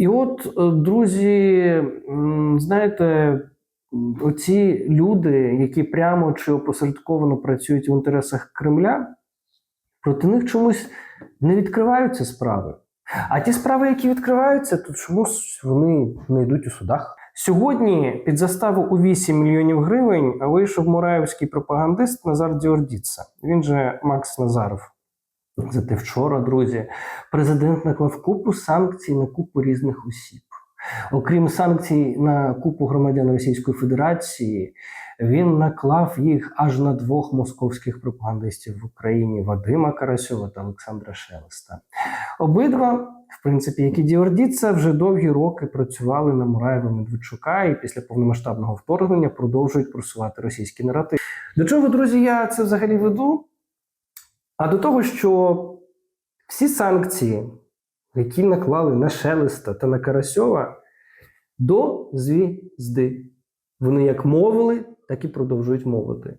І от, е, друзі, знаєте, оці люди, які прямо чи опосередковано працюють в інтересах Кремля, проти них чомусь не відкриваються справи. А ті справи, які відкриваються, то чомусь вони не йдуть у судах. Сьогодні під заставу у 8 мільйонів гривень вийшов мураївський пропагандист Назар Діордіца. Він же Макс Назаров. Зате вчора, друзі, президент наклав купу санкцій на купу різних осіб. Окрім санкцій на купу громадян Російської Федерації, він наклав їх аж на двох московських пропагандистів в Україні Вадима Карасьова та Олександра Шелеста. Обидва, в принципі, як і Діордіца, вже довгі роки працювали на Мураєва Медведчука і після повномасштабного вторгнення продовжують просувати російський наратив. До чого, друзі, я це взагалі веду? А до того, що всі санкції, які наклали на Шелеста та на Карасьова, до звізди. Вони як мовили, так і продовжують мовити.